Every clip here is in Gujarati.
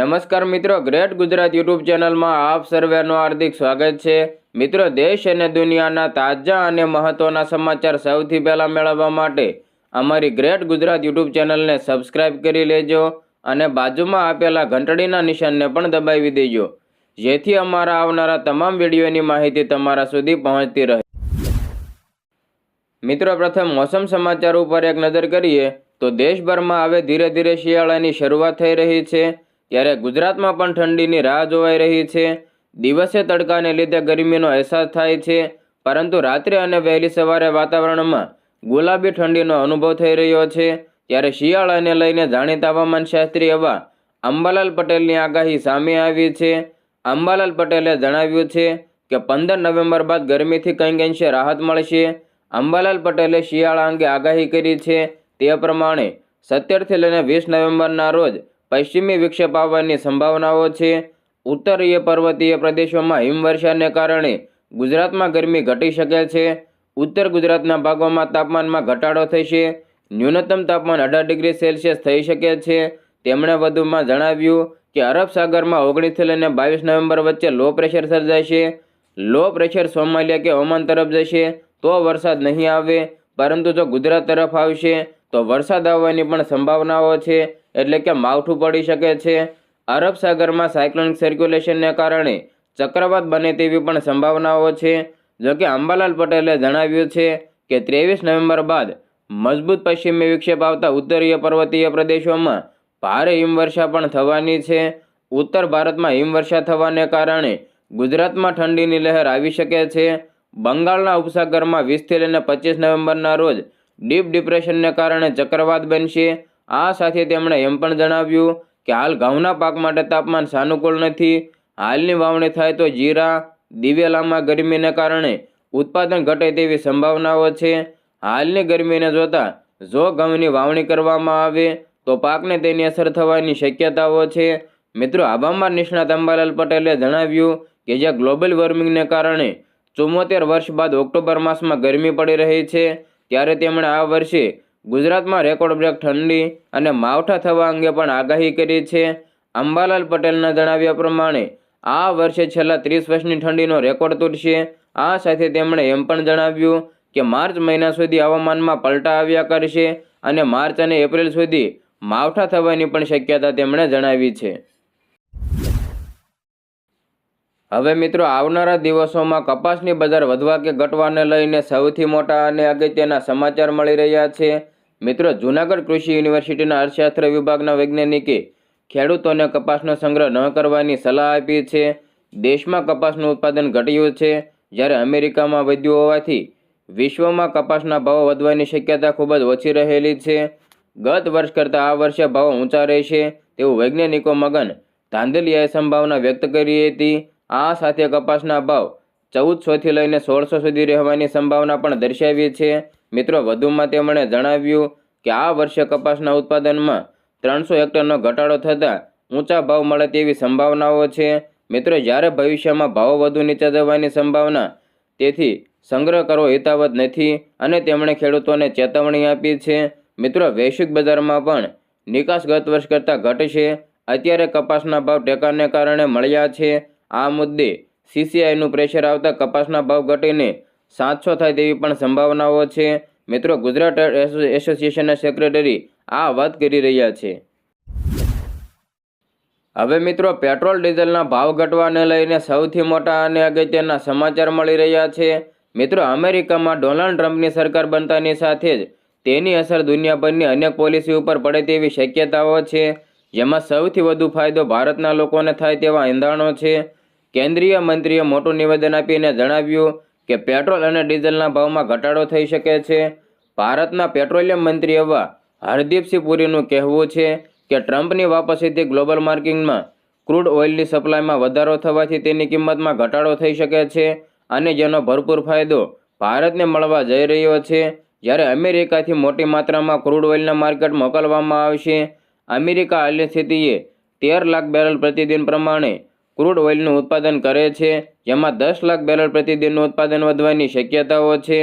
નમસ્કાર મિત્રો, ગ્રેટ ગુજરાત યુટ્યુબ ચેનલમાં આપ સર્વેનું હાર્દિક સ્વાગત છે. મિત્રો, દેશ અને દુનિયાના તાજા અને મહત્વના સમાચાર સૌથી પહેલાં મેળવવા માટે અમારી ગ્રેટ ગુજરાત યુટ્યુબ ચેનલને સબસ્ક્રાઇબ કરી લેજો અને બાજુમાં આપેલા ઘંટડીના નિશાનને પણ દબાવી દેજો. જેથી અમારા આવનારા તમામ વિડીયોની માહિતી તમારા સુધી પહોંચતી રહે. મિત્રો, પ્રથમ મોસમ સમાચાર ઉપર એક નજર કરીએ તો દેશભરમાં હવે ધીરે ધીરે શિયાળાની શરૂઆત થઈ રહી છે. ત્યારે ગુજરાતમાં પણ ઠંડીની રાહ જોવાઈ રહી છે. દિવસે તડકાને લીધે ગરમીનો અહેસાસ થાય છે. પરંતુ રાત્રે અને વહેલી સવારે વાતાવરણમાં ગુલાબી ઠંડીનો અનુભવ થઈ રહ્યો છે. ત્યારે શિયાળાને લઈને જાણીતા હવામાન શાસ્ત્રી એવા અંબાલાલ પટેલની આગાહી સામે આવી છે. અંબાલાલ પટેલે જણાવ્યું છે કે પંદર નવેમ્બર બાદ ગરમીથી કંઈક અંશે રાહત મળશે. અંબાલાલ પટેલે શિયાળા અંગે આગાહી કરી છે. તે પ્રમાણે સત્તરથી લઈને વીસ નવેમ્બરના રોજ પશ્ચિમી વિક્ષેપ આવવાની સંભાવનાઓ છે. ઉત્તરીય પર્વતીય પ્રદેશોમાં હિમવર્ષાને કારણે ગુજરાતમાં ગરમી ઘટી શકે છે. ઉત્તર ગુજરાતના ભાગોમાં તાપમાનમાં ઘટાડો થશે. ન્યૂનતમ તાપમાન અઢાર ડિગ્રી સેલ્સિયસ થઈ શકે છે. તેમણે વધુમાં જણાવ્યું કે અરબ સાગરમાં ઓગણીસથી લઈને બાવીસ નવેમ્બર વચ્ચે લો પ્રેશર સર્જાશે. લો પ્રેશર સોમાલિયા કે ઓમાન તરફ જશે તો વરસાદ નહીં આવે. પરંતુ જો ગુજરાત તરફ આવશે તો વરસાદ આવવાની પણ સંભાવનાઓ છે. એટલે કે માવઠું પડી શકે છે. અરબ સાગરમાં સાયક્લોનિક સર્ક્યુલેશનને કારણે ચક્રવાત બને તેવી પણ સંભાવનાઓ છે. જોકે અંબાલાલ પટેલે જણાવ્યું છે કે ત્રેવીસ નવેમ્બર બાદ મજબૂત પશ્ચિમી વિક્ષેપ આવતા ઉત્તરીય પર્વતીય પ્રદેશોમાં ભારે હિમવર્ષા પણ થવાની છે. ઉત્તર ભારતમાં હિમવર્ષા થવાને કારણે ગુજરાતમાં ઠંડીની લહેર આવી શકે છે. બંગાળના ઉપસાગરમાં વીસથી લઈને પચીસ નવેમ્બરના રોજ ડીપ ડિપ્રેશનને કારણે ચક્રવાત બનશે. આ સાથે તેમણે એમ પણ જણાવ્યું કે હાલ ઘઉંના પાક માટે તાપમાન સાનુકૂળ નથી. હાલની વાવણી થાય તો જીરા દિવેલામાં ગરમીને કારણે ઉત્પાદન ઘટે તેવી સંભાવનાઓ છે. હાલની ગરમીને જોતા જો ઘઉંની વાવણી કરવામાં આવે તો પાકને તેની અસર થવાની શક્યતાઓ છે. મિત્રો હવામાન નિષ્ણાત અંબાલાલ પટેલે જણાવ્યું કે જ્યાં ગ્લોબલ વોર્મિંગને કારણે ચુમ્મોતેર વર્ષ બાદ ઓક્ટોબર માસમાં ગરમી પડી રહી છે, ત્યારે તેમણે આ વર્ષે ગુજરાતમાં રેકોર્ડ બ્રેક ઠંડી અને માવઠા થવા અંગે પણ આગાહી કરી છે. અંબાલાલ પટેલના જણાવ્યા પ્રમાણે, આ વર્ષે છેલ્લા ત્રીસ વર્ષની ઠંડીનો રેકોર્ડ તૂટશે. આ સાથે તેમણે એમ પણ જણાવ્યું કે માર્ચ મહિના સુધી હવામાનમાં પલટા આવ્યા કરશે અને માર્ચ અને એપ્રિલ સુધી માવઠા થવાની પણ શક્યતા તેમણે જણાવી છે. હવે મિત્રો, આવનારા દિવસોમાં કપાસની બજાર વધવા કે ઘટવાને લઈને સૌથી મોટા અને અગત્યના સમાચાર મળી રહ્યા છે. મિત્રો, જૂનાગઢ કૃષિ યુનિવર્સિટીના અર્થશાસ્ત્ર વિભાગના વૈજ્ઞાનિકે ખેડૂતોને કપાસનો સંગ્રહ ન કરવાની સલાહ આપી છે. દેશમાં કપાસનું ઉત્પાદન ઘટ્યું છે. જ્યારે અમેરિકામાં વધ્યું હોવાથી વિશ્વમાં કપાસના ભાવો વધવાની શક્યતા ખૂબ જ ઓછી રહેલી છે. ગત વર્ષ કરતાં આ વર્ષે ભાવ ઊંચા રહેશે તેવું વૈજ્ઞાનિકો મગન ધાંધલિયાએ સંભાવના વ્યક્ત કરી હતી. આ સાથે કપાસના ભાવ ચૌદસોથી લઈને સોળસો સુધી રહેવાની સંભાવના પણ દર્શાવી છે. મિત્રો, વધુમાં તેમણે જણાવ્યું કે આ વર્ષે કપાસના ઉત્પાદનમાં ત્રણસો હેક્ટરનો ઘટાડો થતાં ઊંચા ભાવ મળે તેવી સંભાવનાઓ છે. મિત્રો, જ્યારે ભવિષ્યમાં ભાવો વધુ નીચે જવાની સંભાવના તેથી સંગ્રહ કરવો હિતાવત નથી અને તેમણે ખેડૂતોને ચેતવણી આપી છે. મિત્રો, વૈશ્વિક બજારમાં પણ નિકાસ ગત વર્ષ કરતાં ઘટશે. અત્યારે કપાસના ભાવ ટેકાને કારણે મળ્યા છે. આ મુદ્દે સીસીઆઈનું પ્રેશર આવતા કપાસના ભાવ ઘટીને સાતસો થાય તેવી પણ સંભાવનાઓ છે. મિત્રો, ગુજરાત એસો- એસોસિએશનના સેક્રેટરી આ વાત કરી રહ્યા છે. હવે મિત્રો, પેટ્રોલ ડીઝલના ભાવ ઘટવાને લઈને સૌથી મોટા અને અગત્યના સમાચાર મળી રહ્યા છે. મિત્રો, અમેરિકામાં ડોનાલ્ડ ટ્રમ્પની સરકાર બનતાની સાથે જ તેની અસર દુનિયાભરની અનેક પોલિસી ઉપર પડે તેવી શક્યતાઓ છે. જેમાં સૌથી વધુ ફાયદો ભારતના લોકોને થાય તેવા એંધાણો છે. કેન્દ્રીય મંત્રીએ મોટું નિવેદન આપીને જણાવ્યું કે પેટ્રોલ અને ડીઝલના ભાવમાં ઘટાડો થઈ શકે છે. ભારતના પેટ્રોલિયમ મંત્રી એવા હરદીપસિંહ પુરીનું કહેવું છે કે ટ્રમ્પની વાપસીથી ગ્લોબલ માર્કેટમાં ક્રૂડ ઓઇલની સપ્લાયમાં વધારો થવાથી તેની કિંમતમાં ઘટાડો થઈ શકે છે અને જેનો ભરપૂર ફાયદો ભારતને મળવા જઈ રહ્યો છે. જ્યારે અમેરિકાથી મોટી માત્રામાં ક્રૂડ ઓઇલના માર્કેટ મોકલવામાં આવશે, અમેરિકા હાલની સ્થિતિએ તેર લાખ બેરલ પ્રતિદિન પ્રમાણે ક્રૂડ ઓઇલનું ઉત્પાદન કરે છે, જેમાં દસ લાખ બેરલ પ્રતિદિનનું ઉત્પાદન વધવાની શક્યતાઓ છે.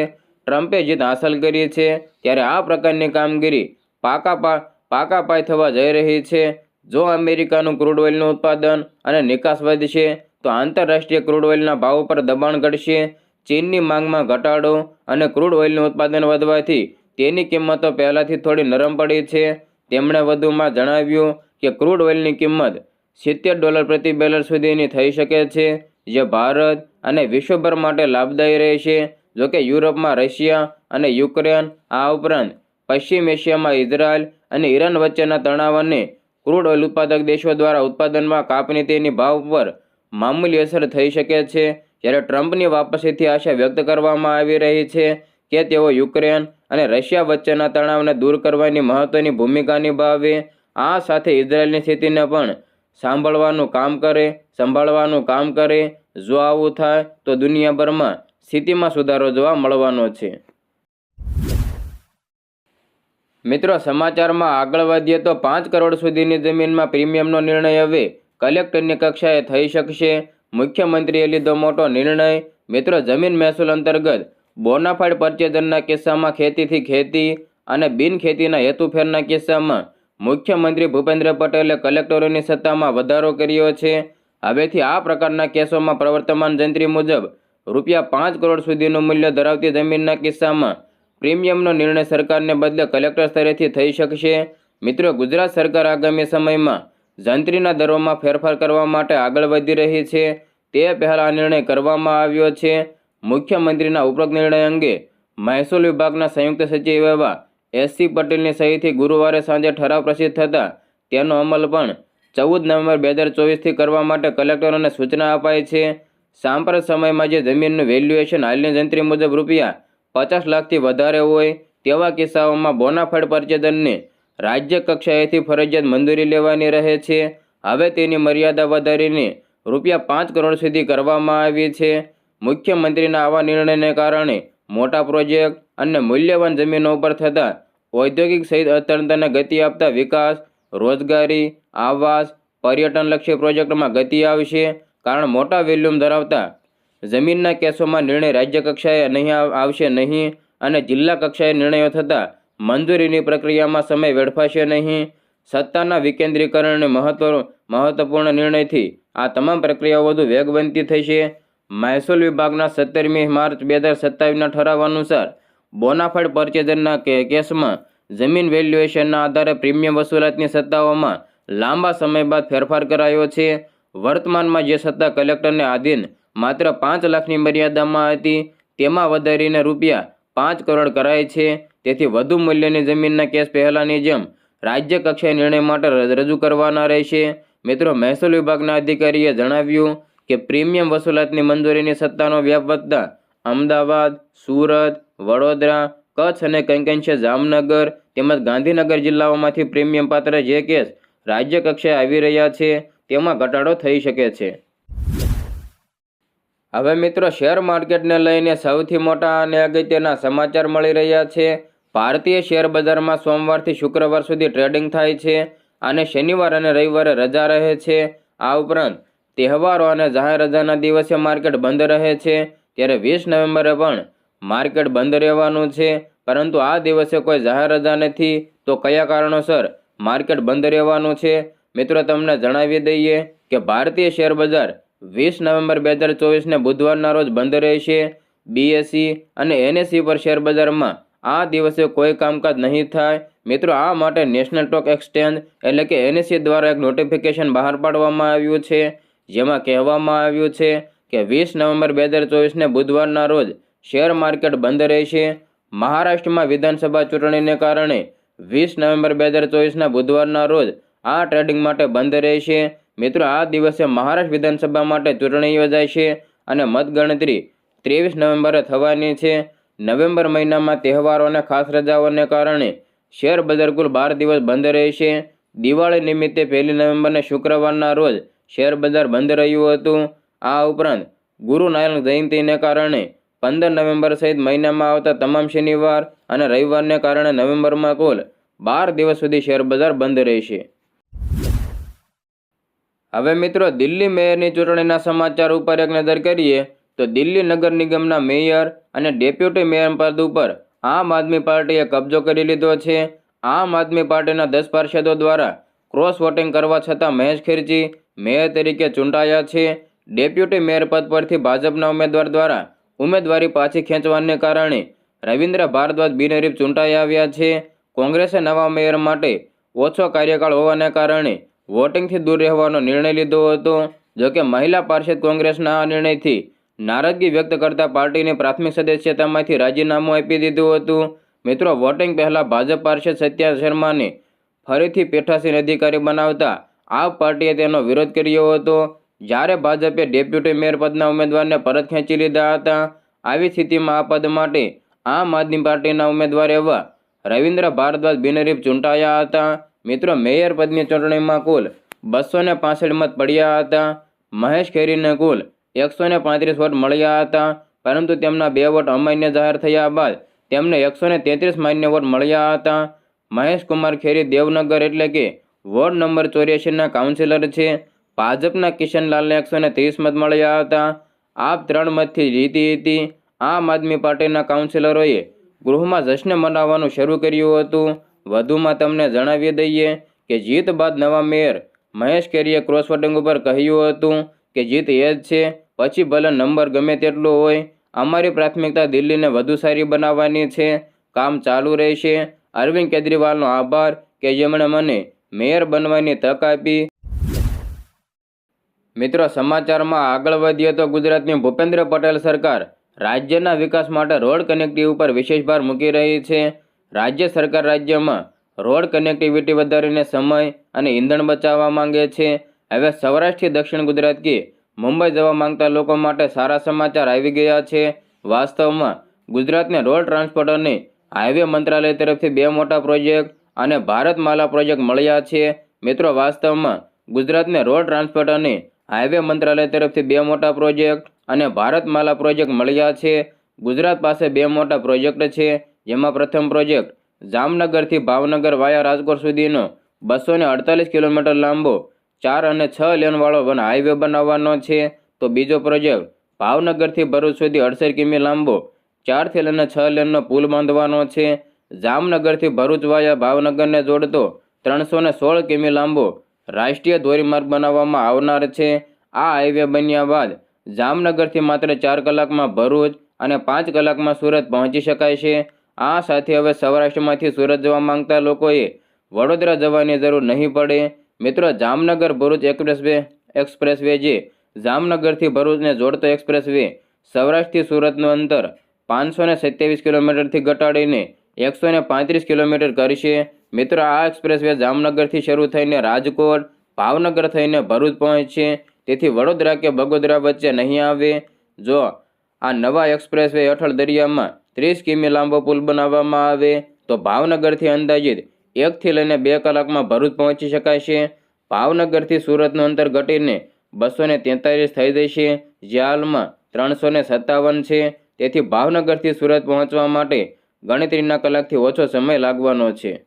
ટ્રમ્પે જીત હાંસલ કરી છે, ત્યારે આ પ્રકારની કામગીરી પાકા પા, પાકા પાય થવા જઈ રહી છે. જો અમેરિકાનું ક્રૂડ ઓઇલનું ઉત્પાદન અને નિકાસ વધશે, તો આંતરરાષ્ટ્રીય ક્રૂડ ઓઇલના ભાવ પર દબાણ ઘટશે. ચીનની માંગમાં ઘટાડો અને ક્રૂડ ઓઇલનું ઉત્પાદન વધવાથી તેની કિંમતો પહેલાંથી થોડી નરમ પડી છે. તેમણે વધુમાં જણાવ્યું કે ક્રૂડ ઓઇલની કિંમત સિત્તેર ડોલર પ્રતિ બેરલ સુધીની થઈ શકે છે, જે ભારત અને વિશ્વભર માટે લાભદાયી રહેશે. જોકે યુરોપમાં રશિયા અને યુક્રેન આ ઉપરાંત પશ્ચિમ એશિયામાં ઇઝરાયલ અને ઈરાન વચ્ચેના તણાવ અને ક્રૂડ ઓઇલ ઉત્પાદક દેશો દ્વારા ઉત્પાદનમાં કાપની તેની ભાવ પર મામૂલી અસર થઈ શકે છે. જ્યારે ટ્રમ્પની વાપસીથી આશા વ્યક્ત કરવામાં આવી રહી છે કે તેઓ યુક્રેન અને રશિયા વચ્ચેના તણાવને દૂર કરવાની મહત્વની ભૂમિકા નિભાવે. આ સાથે ઇઝરાયલની સ્થિતિને પણ સાંભળવાનું કામ કરે, સંભાળવાનું કામ કરે, જો આવું થાય તો દુનિયાભરમાં સ્થિતિમાં સુધારો જોવા મળવાનો છે. મિત્રો, સમાચારમાં આગળ વધીએ તો પાંચ કરોડ સુધીની જમીનમાં પ્રીમિયમનો નિર્ણય હવે કલેક્ટરની કક્ષાએ થઈ શકશે. મુખ્યમંત્રીએ લીધો મોટો નિર્ણય. મિત્રો, જમીન મહેસૂલ અંતર્ગત બોનાફાઇડ પરચેઝરના કિસ્સામાં ખેતીથી ખેતી અને બિનખેતીના હેતુફેરના કિસ્સામાં મુખ્યમંત્રી ભૂપેન્દ્ર પટેલે કલેક્ટરોની સત્તામાં વધારો કર્યો છે. હવેથી આ પ્રકારના કેસોમાં પ્રવર્તમાન જંત્રી મુજબ રૂપિયા પાંચ કરોડ સુધીનું મૂલ્ય ધરાવતી જમીનના કિસ્સામાં પ્રીમિયમનો નિર્ણય સરકારને બદલે કલેક્ટર સ્તરેથી થઈ શકશે. મિત્રો, ગુજરાત સરકાર આગામી સમયમાં જંત્રીના દરોમાં ફેરફાર કરવા માટે આગળ વધી રહી છે. તે પહેલાં આ નિર્ણય કરવામાં આવ્યો છે. મુખ્યમંત્રીના ઉપરોક્ત નિર્ણય અંગે મહેસૂલ વિભાગના સંયુક્ત સચિવ એવા એસસી પટેલની સહીથી ગુરુવારે સાંજે ઠરાવ પ્રસિદ્ધ થતાં તેનો અમલ પણ ચૌદ નવેમ્બર બે હજાર ચોવીસથી કરવા માટે કલેક્ટરોને સૂચના અપાઈ છે. સાંપ્રત સમયમાં જે જમીનનું વેલ્યુએશન હાલની જંત્રી મુજબ રૂપિયા પચાસ લાખથી વધારે હોય તેવા કિસ્સાઓમાં બોનાફાઇડ પરચેદનને રાજ્ય કક્ષાએથી ફરજિયાત મંજૂરી લેવાની રહે છે. હવે તેની મર્યાદા વધારીને રૂપિયા પાંચ કરોડ સુધી કરવામાં આવી છે. મુખ્યમંત્રીના આવા નિર્ણયને કારણે મોટા પ્રોજેક્ટ અને મૂલ્યવાન જમીનો ઉપર થતા ઔદ્યોગિક સહિત અર્થતંત્રને ગતિ આપતા વિકાસ, રોજગારી, આવાસ પર્યટનલક્ષી પ્રોજેક્ટમાં ગતિ આવશે. કારણ મોટા વેલ્યુમ ધરાવતા જમીનના કેસોમાં નિર્ણય રાજ્ય કક્ષાએ નહીં આવશે નહીં અને જિલ્લા કક્ષાએ નિર્ણયો થતાં મંજૂરીની પ્રક્રિયામાં સમય વેડફાશે નહીં. સત્તાના વિકેન્દ્રીકરણને મહત્વ, મહત્વપૂર્ણ નિર્ણયથી આ તમામ પ્રક્રિયાઓ વધુ વેગવંતી થશે. મહેસૂલ વિભાગના સત્તરમી માર્ચ બે હજાર સત્તાવીસના ઠરાવ અનુસાર બોનાફાઇડ પરચેઝરના કેસમાં જમીન વેલ્યુએશનના આધારે પ્રીમિયમ વસૂલાતની સત્તાઓમાં લાંબા સમય બાદ ફેરફાર કરાયો છે. વર્તમાનમાં જે સત્તા કલેક્ટરને આધીન માત્ર પાંચ લાખની મર્યાદામાં હતી, તેમાં વધારીને રૂપિયા પાંચ કરોડ કરાય છે. તેથી વધુ મૂલ્યની જમીનના કેસ પહેલાંની જેમ રાજ્ય કક્ષાએ નિર્ણય માટે રજૂ કરવાના રહેશે. મિત્રો, મહેસૂલ વિભાગના અધિકારીએ જણાવ્યું કે પ્રીમિયમ વસૂલાતની મંજૂરીની સત્તાનો વ્યાપ વધતા અમદાવાદ, સુરત વડોદરા, કચ્છ અને કંકંશે જામનગર તેમજ ગાંધીનગર જિલ્લાઓમાંથી પ્રીમિયમ પાત્ર જે કેસ રાજ્ય કક્ષાએ આવી રહ્યા છે, તેમાં ઘટાડો થઈ શકે છે. હવે મિત્રો, શેર માર્કેટને લઈને સૌથી મોટા અને અગત્યના સમાચાર મળી રહ્યા છે. ભારતીય શેર બજારમાં સોમવારથી શુક્રવાર સુધી ટ્રેડિંગ થાય છે અને શનિવાર અને રવિવારે રજા રહે છે. આ ઉપરાંત તહેવારો અને જાહેર રજાના દિવસે માર્કેટ બંધ રહે છે. ત્યારે વીસ નવેમ્બરે પણ માર્કેટ બંધ રહેવાનું છે. પરંતુ આ દિવસે કોઈ જાહેર રજા નથી. તો કયા કારણોસર માર્કેટ બંધ રહેવાનું છે? મિત્રો, તમને જણાવી દઈએ કે ભારતીય શેર બજાર વીસ નવેમ્બર બે હજાર ચોવીસને બુધવારના રોજ બંધ રહેશે. બીએસસી અને એનએસસી પર શેર બજારમાં આ દિવસે કોઈ કામકાજ નહીં થાય. મિત્રો, આ માટે નેશનલ સ્ટોક એક્સચેન્જ એટલે કે એનએસસી દ્વારા એક નોટિફિકેશન બહાર પાડવામાં આવ્યું છે. જેમાં કહેવામાં આવ્યું છે કે વીસ નવેમ્બર બે હજાર ચોવીસને બુધવારના રોજ શેર માર્કેટ બંધ રહેશે. મહારાષ્ટ્રમાં વિધાનસભા ચૂંટણીને કારણે વીસ નવેમ્બર બે હજાર ચોવીસના બુધવારના રોજ આ ટ્રેડિંગ માટે બંધ રહેશે. મિત્રો, આ દિવસે મહારાષ્ટ્ર વિધાનસભા માટે ચૂંટણી યોજાય છે અને મતગણતરી ત્રેવીસ નવેમ્બરે થવાની છે. નવેમ્બર મહિનામાં તહેવારો અને ખાસ રજાઓને કારણે શેર બજાર કુલ બાર દિવસ બંધ રહેશે. દિવાળી નિમિત્તે પહેલી નવેમ્બરને શુક્રવારના રોજ શેર બજાર બંધ રહ્યું હતું. આ ઉપરાંત ગુરુ નાનક જયંતિને કારણે પંદર નવેમ્બર સહિત મહિનામાં આવતા તમામ શનિવાર અને રવિવારને કારણે નવેમ્બરમાં કુલ બાર દિવસ સુધી શેરબજાર બંધ રહેશે. હવે મિત્રો, દિલ્હી મેયરની ચૂંટણીના સમાચાર ઉપર એક નજર કરીએ, તો દિલ્હી નગર નિગમના મેયર અને ડેપ્યુટી મેયર પદ ઉપર આમ આદમી પાર્ટીએ કબજો કરી લીધો છે. આમ આદમી પાર્ટીના દસ પાર્ષદો દ્વારા ક્રોસ વોટિંગ કરવા છતાં મહેશ ખીરજી મેયર તરીકે ચૂંટાયા છે. ડેપ્યુટી મેયર પદ પરથી ભાજપના ઉમેદવાર દ્વારા ઉમેદવારી પાછી ખેંચવાને કારણે રવિન્દ્ર ભારદ્વાજ બિનહરીફ ચૂંટાઈ આવ્યા છે. કોંગ્રેસે નવા મેયર માટે ઓછો કાર્યકાળ હોવાને કારણે વોટિંગથી દૂર રહેવાનો નિર્ણય લીધો હતો. જોકે મહિલા પાર્ષદ કોંગ્રેસના આ નિર્ણયથી નારાજગી વ્યક્ત કરતા પાર્ટીની પ્રાથમિક સદસ્યતામાંથી રાજીનામું આપી દીધું હતું. મિત્રો, વોટિંગ પહેલાં ભાજપ પાર્ષદ સત્યા શર્માને ફરીથી પેઠાસીન અધિકારી બનાવતા આ પાર્ટીએ તેનો વિરોધ કર્યો હતો. જ્યારે ભાજપે ડેપ્યુટી મેયર પદના ઉમેદવારને પરત ખેંચી લીધા હતા, આવી સ્થિતિમાં આ પદ માટે આમ આદમી પાર્ટીના ઉમેદવાર એવા રવિન્દ્ર ભારદ્વાજ બિનરીફ ચૂંટાયા હતા. મિત્રો, મેયર પદની ચૂંટણીમાં કુલ બસો ને મત પડ્યા હતા. મહેશ ખેરીને કુલ એકસો ને પાંત્રીસ વોટ મળ્યા હતા. પરંતુ તેમના બે વોટ અમાન્ય જાહેર થયા બાદ તેમને એકસો ને તેત્રીસ માન્ય વોટ મળ્યા હતા. મહેશ કુમાર ખેરી દેવનગર એટલે કે વોર્ડ નંબર ચોર્યાસીના કાઉન્સિલર છે. ભાજપના કિશનલાલને એકસો ને ત્રીસ મત મળ્યા હતા. આપ ત્રણ મતથી જીતી હતી. આમ આદમી પાર્ટીના કાઉન્સિલરોએ ગૃહમાં જશ્ન મનાવવાનું શરૂ કર્યું હતું. વધુમાં તમને જણાવી દઈએ કે જીત બાદ નવા મેયર મહેશ કેરીએ ક્રોસ વોટિંગ ઉપર કહ્યું હતું કે જીત એ જ છે, પછી ભલે નંબર ગમે તેટલો હોય, અમારી પ્રાથમિકતા દિલ્હીને વધુ સારી બનાવવાની છે. કામ ચાલુ રહેશે. અરવિંદ કેજરીવાલનો આભાર કે જેમણે મને મેયર બનવાની તક આપી. મિત્રો, સમાચારમાં આગળ વધીએ તો ગુજરાતની ભૂપેન્દ્ર પટેલ સરકાર રાજ્યના વિકાસ માટે રોડ કનેક્ટિવ ઉપર વિશેષ ભાર મૂકી રહી છે. રાજ્ય સરકાર રાજ્યમાં રોડ કનેક્ટિવિટી વધારીને સમય અને ઈંધણ બચાવવા માંગે છે. હવે સૌરાષ્ટ્રથી દક્ષિણ ગુજરાત કે મુંબઈ જવા માંગતા લોકો માટે સારા સમાચાર આવી ગયા છે. વાસ્તવમાં ગુજરાતને રોડ ટ્રાન્સપોર્ટ હાઈવે મંત્રાલય તરફથી બે મોટા પ્રોજેક્ટ અને ભારતમાલા પ્રોજેક્ટ મળ્યા છે. મિત્રો, વાસ્તવમાં ગુજરાતને રોડ ટ્રાન્સપોર્ટ અને હાઈવે મંત્રાલય તરફથી બે મોટા પ્રોજેક્ટ અને ભારતમાલા પ્રોજેક્ટ મળ્યા છે. ગુજરાત પાસે બે મોટા પ્રોજેક્ટ છે. જેમાં પ્રથમ પ્રોજેક્ટ જામનગરથી ભાવનગર વાયા રાજકોટ સુધીનો બસો અડતાલીસ કિલોમીટર લાંબો, ચાર અને છ લેનવાળો વન હાઈવે બનાવવાનો છે. તો બીજો પ્રોજેક્ટ ભાવનગરથી ભરૂચ સુધી અડસઠ કિમી લાંબો, ચારથી લઈને છ લેનનો પુલ બાંધવાનો છે. જામનગરથી ભરૂચ વાયા ભાવનગરને જોડતો ત્રણસો સોળ કિમી લાંબો રાષ્ટ્રીય ધોરીમાર્ગ બનાવવામાં આવનાર છે. આ હાઈવે બન્યા બાદ જામનગરથી માત્ર ચાર કલાકમાં ભરૂચ અને પાંચ કલાકમાં સુરત પહોંચી શકાય છે. આ સાથે હવે સૌરાષ્ટ્રમાંથી સુરત જવા માંગતા લોકોએ વડોદરા જવાની જરૂર નહીં પડે. મિત્રો, Jamnagar Bharuch expressway expressway જે જામનગરથી ભરૂચને જોડતો એક્સપ્રેસ વે સૌરાષ્ટ્રથી સુરતનું અંતર પાંચસો ને સત્યાવીસ કિલોમીટરથી ઘટાડીને એકસો ને પાંત્રીસ કિલોમીટર કરશે. મિત્રો, આ એક્સપ્રેસ વે જામનગરથી શરૂ થઈને રાજકોટ, ભાવનગર થઈને ભરૂચ પહોંચશે તેથી વડોદરા કે બગોદરા વચ્ચે નહીં આવે. જો આ નવા એક્સપ્રેસ વે હેઠળ દરિયામાં ત્રીસ કિમી લાંબો પુલ બનાવવામાં આવે, તો ભાવનગરથી અંદાજિત એકથી લઈને બે કલાકમાં ભરૂચ પહોંચી શકાય છે. ભાવનગરથી સુરતનું અંતર ઘટીને બસો ને થઈ જશે, જે હાલમાં ત્રણસો સત્તાવન છે. તેથી ભાવનગરથી સુરત પહોંચવા માટે ગણતરીના કલાકથી ઓછો સમય લાગવાનો છે.